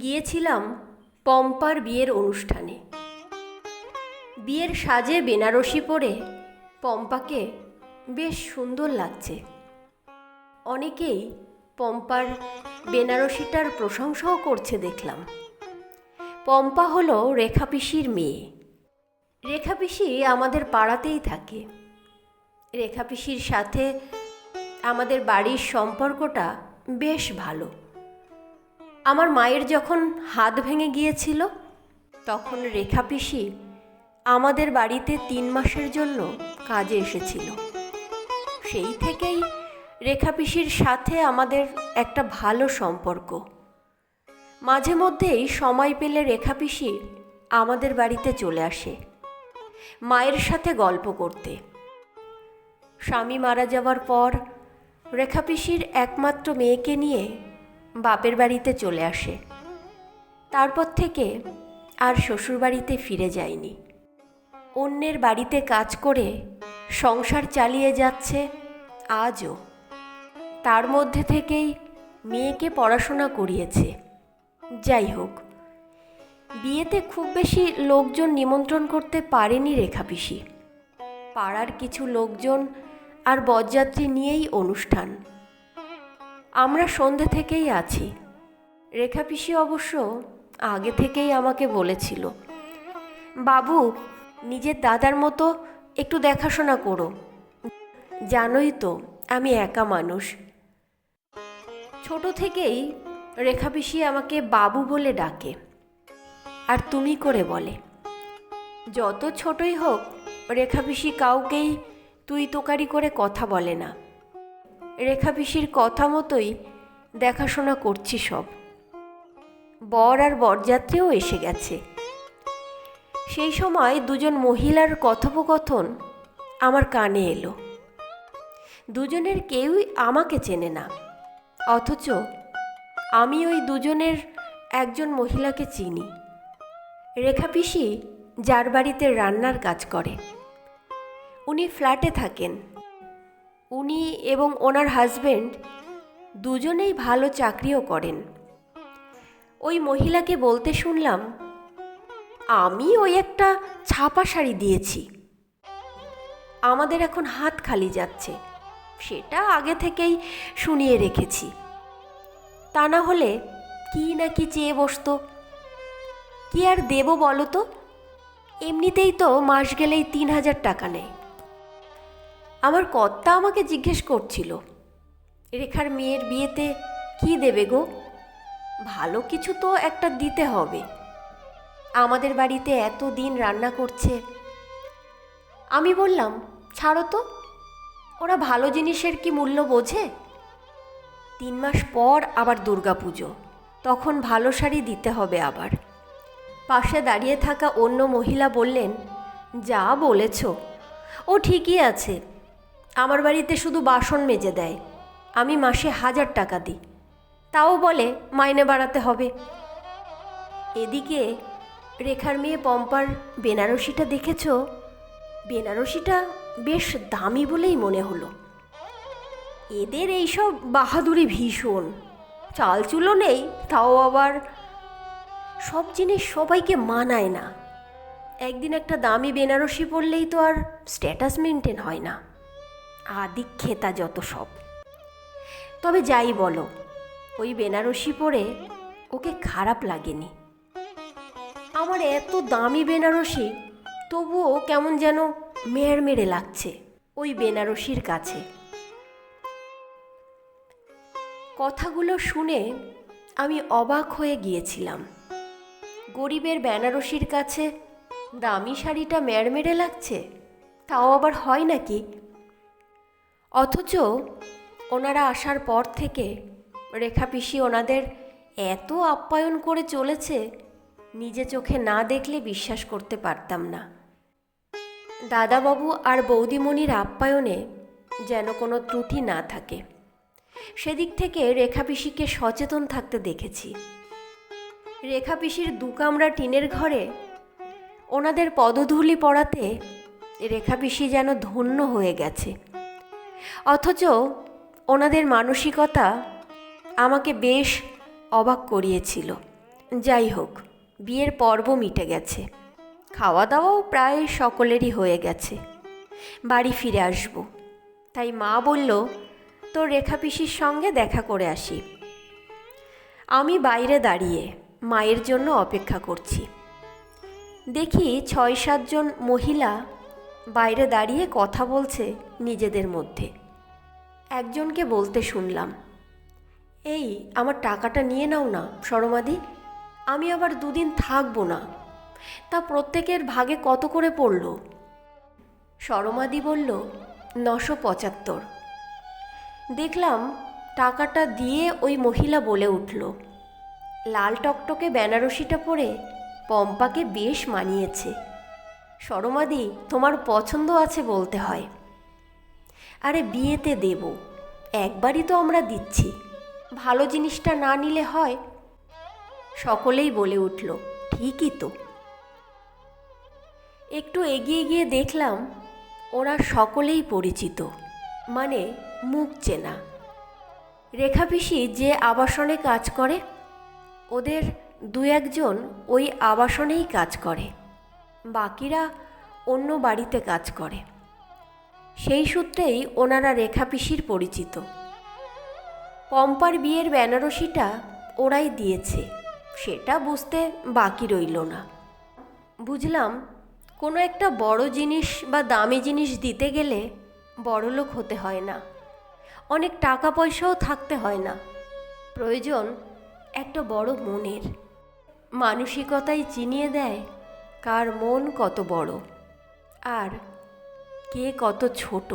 গিয়েছিলাম পম্পার বিয়ের অনুষ্ঠানে। বিয়ের সাজে বেনারসি পরে পম্পাকে বেশ সুন্দর লাগছে। অনেকেই পম্পার বেনারসিটার প্রশংসাও করছে দেখলাম। পম্পা হলো রেখাপিসির মেয়ে। রেখাপিসি আমাদের পাড়াতেই থাকে। রেখাপিসির সাথে আমাদের বাড়ির সম্পর্কটা বেশ ভালো। আমার মায়ের যখন হাত ভেঙে গিয়েছিল, তখন রেখা পিসি আমাদের বাড়িতে তিন মাসের জন্য কাজে এসেছিল। সেই থেকেই রেখা পিসির সাথে আমাদের একটা ভালো সম্পর্ক। মাঝে মধ্যেই সময় পেলে রেখা পিসি আমাদের বাড়িতে চলে আসে, মায়ের সাথে গল্প করতে। স্বামী মারা যাওয়ার পর রেখা পিসির একমাত্র মেয়েকে নিয়ে বাপের বাড়িতে চলে আসে। তারপর থেকে আর শ্বশুরবাড়িতে ফিরে যায়নি। অন্যের বাড়িতে কাজ করে সংসার চালিয়ে যাচ্ছে আজও। তার মধ্যে থেকেই মেয়েকে পড়াশোনা করিয়েছে। যাই হোক, বিয়েতে খুব বেশি লোকজন নিমন্ত্রণ করতে পারেনি রেখা পিসি। পাড়ার কিছু লোকজন আর বরযাত্রী নিয়েই অনুষ্ঠান। আমরা সন্ধে থেকেই আছি। রেখা পিসি অবশ্য আগে থেকেই আমাকে বলেছিল, বাবু, নিজের দাদার মতো একটু দেখাশোনা করো। জানোই তো, আমি একা মানুষ। ছোট থেকেই রেখা পিসি আমাকে বাবু বলে ডাকে, আর তুমি করে বলে। যত ছোটই হোক, রেখা পিসি কাউকেই তুই তোকারি করে কথা বলে না। রেখা পিসির কথা মতোই দেখাশোনা করছি সব। বর আর বরযাত্রীও এসে গেছে। সেই সময় দুজন মহিলার কথোপকথন আমার কানে এলো। দুজনের কেউই আমাকে চেনে না, অথচ আমি ওই দুজনের একজন মহিলাকে চিনি। রেখা পিসি যার বাড়িতে রান্নার কাজ করে। উনি ফ্ল্যাটে থাকেন। উনি এবং ওনার হাজব্যান্ড দুজনেই ভালো চাকরিও করেন। ওই মহিলাকে বলতে শুনলাম, আমি ওই একটা ছাপা শাড়ি দিয়েছি। আমাদের এখন হাত খালি যাচ্ছে। সেটা আগে থেকেই শুনিয়ে রেখেছি। তা না হলে কি না কি চেয়ে বসতো? কি আর দেব বলো তো? এমনিতেই তো মাস গেলেই তিন হাজার টাকা নেয়। আমার কর্তা আমাকে জিজ্ঞেস করছিল, রেখার মেয়ের বিয়েতে কি দেবে গো? ভালো কিছু তো একটা দিতে হবে। আমাদের বাড়িতে এত দিন রান্না করছে। আমি বললাম, ছাড়ো তো, ওরা ভালো জিনিসের কি মূল্য বোঝে? তিন মাস পর আবার দুর্গাপুজো, তখন ভালো শাড়ি দিতে হবে আবার। পাশে দাঁড়িয়ে থাকা অন্য মহিলা বললেন, যা বলেছ, ও ঠিকই আছে। আমার বাড়িতে শুধু বাসন মেজে দেয়। আমি মাসে হাজার টাকা দিই। তাও বলে মাইনে বাড়াতে হবে। এদিকে রেখার মেয়ে পম্পার বেনারসিটা দেখেছ? বেনারসিটা বেশ দামি বলেই মনে হলো। এদের এইসব বাহাদুরি ভীষণ। চালচুলো নেই, তাও আবার সব জিনিস সবাইকে মানায় না। একদিন একটা দামি বেনারসি পরলেই তো আর স্ট্যাটাস মেনটেন হয় না। আদিক খেতা যত সব। তবে যাই বলো, ওই বেনারসি পরে ওকে খারাপ লাগেনি। আমার এত দামি বেনারসি, তবুও কেমন যেন মেরে লাগছে ওই বেনারসির কাছে। কথাগুলো শুনে আমি অবাক হয়ে গিয়েছিলাম। গরিবের বেনারসির কাছে দামি শাড়িটা মেড়মেড়ে লাগছে? তাও আবার হয় নাকি? অথচ ওনারা আসার পর থেকে রেখা পিসি ওনাদের এত আপ্যায়ন করে চলেছে, নিজে চোখে না দেখলে বিশ্বাস করতে পারতাম না। দাদাবাবু আর বৌদিমণির আপ্যায়নে যেন কোনো ত্রুটি না থাকে। সেদিক থেকে রেখা পিসিকে সচেতন থাকতে দেখেছি। রেখা পিসির দু কামরা টিনের ঘরে ওনাদের পদধূলি পড়াতে রেখা পিসি যেন ধন্য হয়ে গেছে। অথচ ওনাদের মানসিকতা আমাকে বেশ অবাক করিয়েছিল। যাই হোক, বিয়ের পর্ব মিটে গেছে। খাওয়া দাওয়াও প্রায় সকলেরই হয়ে গেছে। বাড়ি ফিরে আসব। তাই মা বলল, তোর রেখা পিসির সঙ্গে দেখা করে আসি। আমি বাইরে দাঁড়িয়ে মায়ের জন্য অপেক্ষা করছি। দেখি ছয় সাতজন মহিলা বাইরে দাঁড়িয়ে কথা বলছে নিজেদের মধ্যে। একজনকে বলতে শুনলাম, এই, আমার টাকাটা নিয়ে নাও না, সরমাদি। আমি আবার দুদিন থাকব না। তা প্রত্যেকের ভাগে কত করে পড়ল? সরমাদি বলল, নশো পঁচাত্তর। দেখলাম টাকাটা দিয়ে ওই মহিলা বলে উঠল, লাল টকটকে বেনারসিটা পরে পম্পাকে বেশ মানিয়েছে। সরমাদি তোমার পছন্দ আছে বলতে হয়। আরে বিয়েতে দেব, একবারই তো আমরা দিচ্ছি। ভালো জিনিসটা না নিলে হয়? সকলেই বলে উঠল, ঠিকই তো। একটু এগিয়ে গিয়ে দেখলাম, ওরা সকলেই পরিচিত মানে মুখ চেনা। রেখা পিসি যে আবাসনে কাজ করে, ওদের দু একজন ওই আবাসনেই কাজ করে। বাকিরা অন্য বাড়িতে কাজ করে। সেই সূত্রেই ওনারা রেখা পিসির পরিচিত। পম্পার বিয়ের বেনারসিটা ওরাই দিয়েছে। সেটা বুঝতে বাকি রইল না। বুঝলাম, কোনো একটা বড় জিনিস বা দামি জিনিস দিতে গেলে বড়লোক হতে হয় না। অনেক টাকা পয়সাও থাকতে হয় না। প্রয়োজন একটা বড় মনের। মানসিকতাই চিনিয়ে দেয় কার মন কত বড়? আর কে কত ছোট?